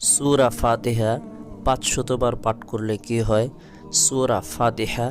সুরা ফাতিহা পাঁচশতবার পাঠ করলে কি হয়? সুরা ফাতিহা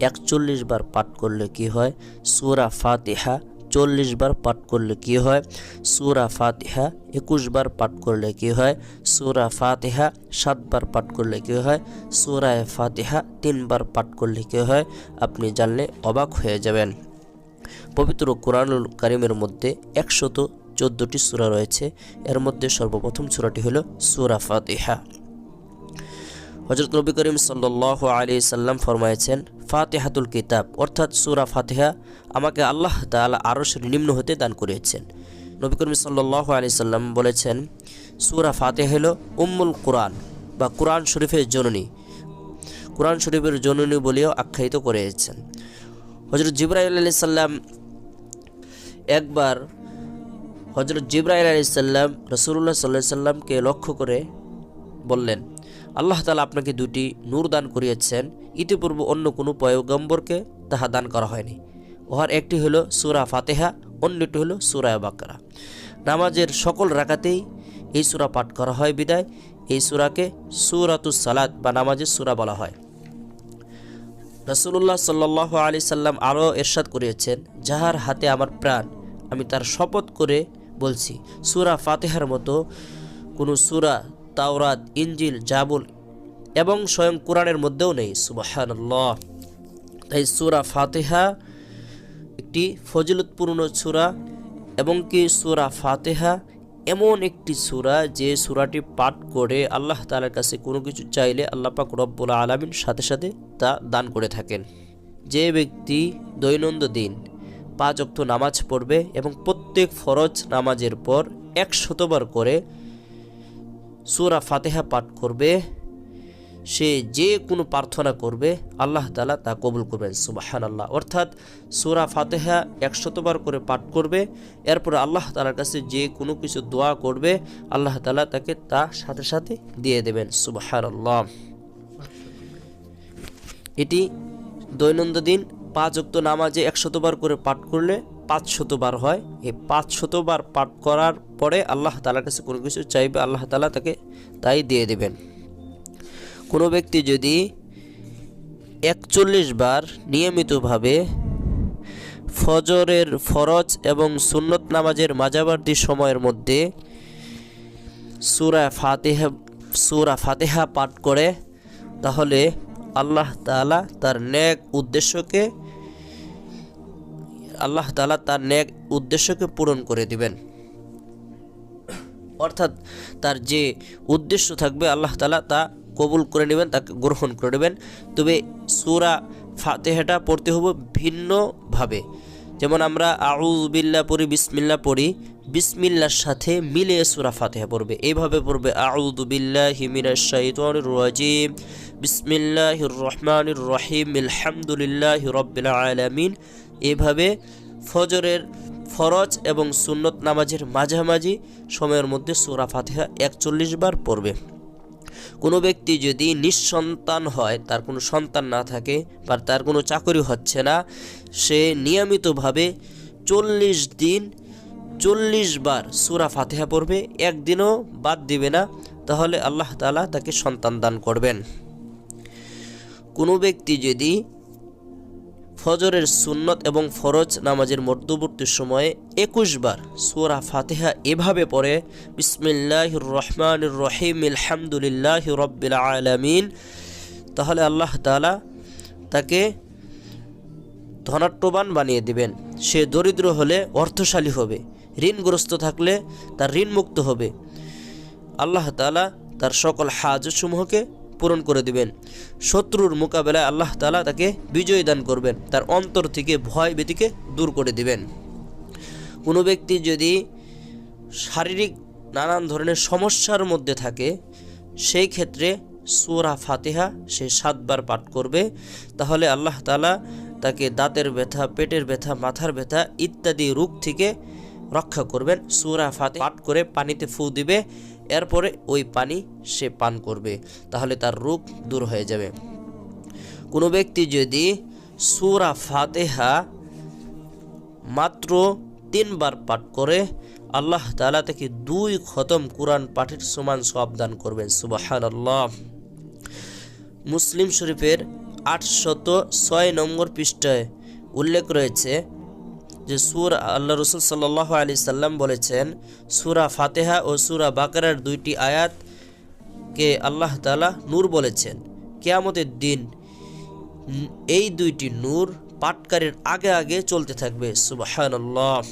একচল্লিশ বার পাঠ করলে কি হয়? সুরা ফাতিহা চল্লিশ বার পাঠ করলে কি হয়? সুরা ফাতিহা একুশ বার পাঠ করলে কি হয়? সুরা ফাতিহা সাতবার পাঠ করলে কি হয়? সুরায় ফাতিহা তিনবার পাঠ করলে কি হয়? আপনি জানলে অবাক হয়ে যাবেন। পবিত্র কোরআনুল কারিমের মধ্যে একশত চোদ্দোটি সূরা রয়েছে। এর মধ্যে সর্বপ্রথম সূরাটি হলো সূরা ফাতিহা। হজরত নবী করিম সাল্লাহ আলী সাল্লাম ফরমাইছেন ফাতেহাতুল কিতাব অর্থাৎ সুরা ফাতিহা আমাকে আল্লাহ তাআলা আরও নিম্ন হতে দান করিয়েছেন। নবী করিম সাল্লাহ আলী সাল্লাম বলেছেন, সূরা ফাতিহা হলো উম্মুল কোরআন বা কোরআন শরীফের জননী। কোরআন শরীফের জননী বলেও আখ্যায়িত করেছেন। হজরত জিব্রাইল আলি সাল্লাম একবার হজরত জিব্রাইল আলি সাল্লাম রসুল্লাহ সাল্লাহ সাল্লামকে লক্ষ্য করে বললেন, আল্লাহ তালা আপনাকে দুটি নূর দান করিয়েছেন। ইতিপূর্বে অন্য কোনো পয়গম্বরকে তাহা দান করা হয়নি। উহার একটি হলো সুরা ফাতেহা, অন্যটি হলো সুরা বাকরা। নামাজের সকল রাকাতেই এই সুরা পাঠ করা হয় বিদায়। এই সুরাকে সুরাতুস সালাদ বা নামাজের সুরা বলা হয়। রসুল্লাহ সাল্লাহ আলি সাল্লাম আরও এরশাদ করিয়েছেন, যাহার হাতে আমার প্রাণ, আমি তার শপথ করে বলছি, সুরা ফাতেহার মতো কোনো সুরা, তাওরাত ইঞ্জিল জাবুল এবং স্বয়ং কোরআনের মধ্যেও নেই সুবাহান্লাহ তাই সুরা ফাতেহা একটি ফজিলতপূর্ণ সুরা এবং কি সুরা ফাতেহা এমন একটি সুরা যে সুরাটি পাঠ করে আল্লাহ তালার কাছে কোনো কিছু চাইলে আল্লাহ পাক রব্বুল আলমিন সাথে সাথে তা দান করে থাকেন। যে ব্যক্তি দৈনন্দিন পাঁচ অক্ত নামাজ পড়বে এবং প্রত্যেক ফরজ নামাজের পর এক শতবার করে সুরা ফাতেহা পাঠ করবে। সে যে কোনো প্রার্থনা করবে, আল্লাহ তালা তা কবুল করবেন সুবাহান আল্লাহ অর্থাৎ সুরা ফাতেহা একশতবার করে পাঠ করবে, এরপরে আল্লাহ তালার কাছে যে কোনো কিছু দোয়া করবে, আল্লাহ তালা তাকে তা সাথে সাথে দিয়ে দেবেন সুবাহান আল্লাহ এটি দৈনন্দিন পাঁচ অক্ত নামাজে একশতবার করে পাঠ করলে পাঁচ শতবার হয়। এই পাঁচ শতবার পাঠ করার পরে আল্লাহ তালার কাছে কোনো কিছু চাইবে, আল্লাহ তালা তাকে তাই দিয়ে দেবেন। কোনো ব্যক্তি যদি একচল্লিশ বার নিয়মিতভাবে ফজরের ফরজ এবং সুন্নত নামাজের মাঝাবর্তী সময়ের মধ্যে সুরা ফাতেহা সুরা ফাতেহা পাঠ করে, তাহলে আল্লাহ তালা তার ন্যাক উদ্দেশ্যকে আল্লাহ তালা তার ন্যাক উদ্দেশ্যকে পূরণ করে দিবেন। অর্থাৎ তার যে উদ্দেশ্য থাকবে আল্লাহ তালা তা কবুল করে নেবেন, তাকে গ্রহণ করে নেবেন। তবে সুরা ফাতেহাটা পড়তে হবে ভিন্নভাবে। যেমন আমরা আউজবিল্লা পড়ি বিসমিল্লা পড়ি, বিসমিল্লার সাথে মিলে সুরা ফাতেহা পড়বে। এইভাবে পড়বে আউদুবিল্লাহ হিমিনার শাহিদুর রাজিম বিসমিল্লাহ রহমান রহিম, আলহামদুলিল্লাহ রব্বিল আলামিন। এভাবে ফজরের ফরজ এবং সুন্নত নামাজের মাঝামাঝি সময়ের মধ্যে সুরা ফাতেহা একচল্লিশ বার পড়বে। কোনো ব্যক্তি যদি নিঃসন্তান হয়, তার কোনো সন্তান না থাকে বা তার কোনো চাকরি হচ্ছে না, সে নিয়মিতভাবে চল্লিশ দিন, চল্লিশ বার সুরা ফাতেহা পড়বে, একদিনও বাদ দিবে না, তাহলে আল্লাহ তালা তাকে সন্তান দান করবেন। কোনো ব্যক্তি যদি ফজরের সুন্নত এবং ফরজ নামাজের মধ্যবর্তী সময়ে একুশ বার সুরা ফাতেহা এভাবে পড়ে বিসমিল্লাহ রহমান রহিম, আলহামদুলিল্লাহ রব্বিল আলামিন। তাহলে আল্লাহ তালা তাকে ধনাট্যবান বানিয়ে দিবেন। সে দরিদ্র হলে অর্থশালী হবে, ঋণগ্রস্ত থাকলে তার ঋণ মুক্ত হবে। আল্লাহ তালা তার সকল হাজসমূহকে পূরণ করে দিবেন। শত্রুর মোকাবেলায় আল্লাহ তালা তাকে বিজয় দান করবেন। তার অন্তর থেকে ভয় ভীতিকে দূর করে দিবেন। কোনো ব্যক্তি যদি শারীরিক নানান ধরনের সমস্যার মধ্যে থাকে, সেই ক্ষেত্রে সুরা ফাতেহা সে সাতবার পাঠ করবে। তাহলে আল্লাহ তালা তাকে দাঁতের ব্যথা, পেটের ব্যথা, মাথার ব্যথা ইত্যাদি রোগ থেকে রক্ষা করবেন। সুরা ফাতে পাঠ করে পানিতে ফু দিবে। এরপরে ওই পানি সে পান করবে, তাহলে তার রোগ দূর হয়ে যাবে। কোনো ব্যক্তি যদি সুরা ফাতেহা মাত্র তিনবার পাঠ করে, আল্লাহ তালা তাকে দুই খতম কোরআন পাঠের সমান সব দান করবেন। সুবহানাল্লাহ। মুসলিম শরীফের আটশত ছয় নম্বর পৃষ্ঠায় উল্লেখ রয়েছে যে সুর আল্লাহ রসুল সাল্লাহ আলি সাল্লাম বলেছেন, সুরা ফাতেহা ও সুরা বাকারার দুইটি আয়াতকে আল্লাহ তালা নূর বলেছেন। কেয়ামতের দিন এই দুইটি নূর পাটকারের আগে আগে চলতে থাকবে। সুবাহান্লাহ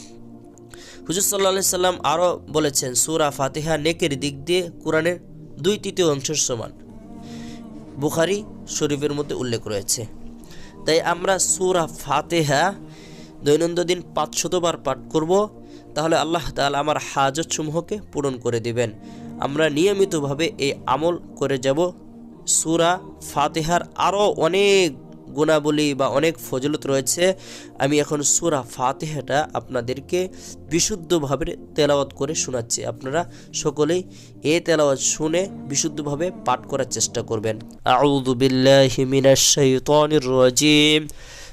হুজুর সাল্লাহ সাল্লাম আরও বলেছেন, সুরা ফাতেহা নেকের দিক দিয়ে কোরআনের দুই তৃতীয় অংশের সমান। বুখারি শরীফের মধ্যে উল্লেখ রয়েছে। তাই আমরা সুরা ফাতেহা দৈনন্দিন পাঁচশতবার পাঠ করব, তাহলে আল্লাহ তাআলা আমার হাজতসমূহকে পূরণ করে দিবেন। আমরা নিয়মিতভাবে এই আমল করে যাব। সুরা ফাতেহার আরও অনেক গুণাবলী বা অনেক ফজলত রয়েছে। আমি এখন সুরা ফাতেহাটা আপনাদেরকে বিশুদ্ধভাবে তেলাওয়াত করে শোনাচ্ছি। আপনারা সকলেই এ তেলাওয়াত শুনে বিশুদ্ধভাবে পাঠ করার চেষ্টা করবেন। আউযু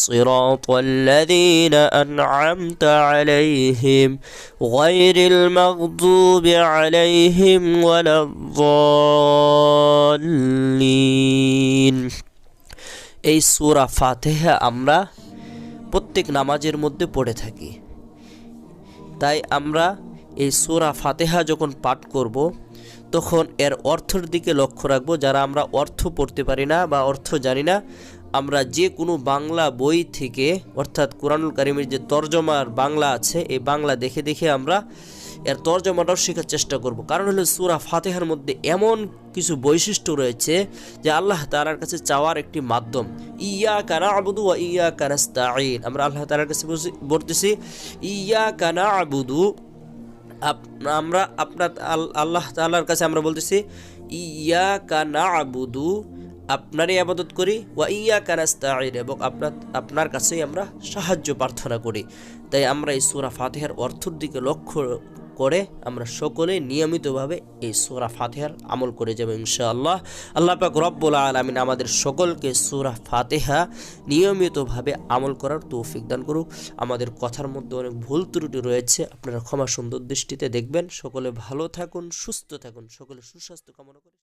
صراط الذين أنعمت عليهم غير المغضوب عليهم ولا الضالين এই সূরা ফাতিহা আমরা প্রত্যেক নামাজের মধ্যে পড়ে থাকি তাই আমরা এই সূরা ফাতেহা যখন পাঠ করব তখন এর অর্থের দিকে লক্ষ্য রাখবো যারা আমরা অর্থ পড়তে পারি না বা অর্থ জানি না আমরা যে কোনো বাংলা বই থেকে, অর্থাৎ কোরআনুল কারিমের যে তর্জমার বাংলা আছে, এই বাংলা দেখে দেখে আমরা এর তর্জমাটাও শেখার চেষ্টা করব। কারণ হলো সুরা ফাতেহার মধ্যে এমন কিছু বৈশিষ্ট্য রয়েছে যে আল্লাহ তাআলার কাছে চাওয়ার একটি মাধ্যম। ইয়া কানা আবুদু ওয়া ইয়া কানাস্তাইন আমরা আল্লাহ তাআলার কাছে বলতেছি ইয়া কানা আবুদু আমরা আপনার আল- আল্লাহ তাআলার কাছে আমরা বলতেছি ইয়া কানা আবুদু আপনারই আবাদত করি, ওয়া ইয়া কানাস্তাইন এবং আপনার আপনার কাছেই আমরা সাহায্য প্রার্থনা করি। তাই আমরা এই সূরা ফাতেহার অর্থের দিকে লক্ষ্য করে আমরা সকলে নিয়মিতভাবে এই সূরা ফাতেহার আমল করে যাব ইনশাআল্লাহ। আল্লাহ পাক রব্বুল আলামিন আমাদের সকলকে সূরা ফাতেহা নিয়মিতভাবে আমল করার তৌফিক দান করুক। আমাদের কথার মধ্যে অনেক ভুল ত্রুটি রয়েছে, আপনারা ক্ষমা সুন্দর দৃষ্টিতে দেখবেন। সকলে ভালো থাকুন, সুস্থ থাকুন, সকলে সুস্বাস্থ্য কামনা করি।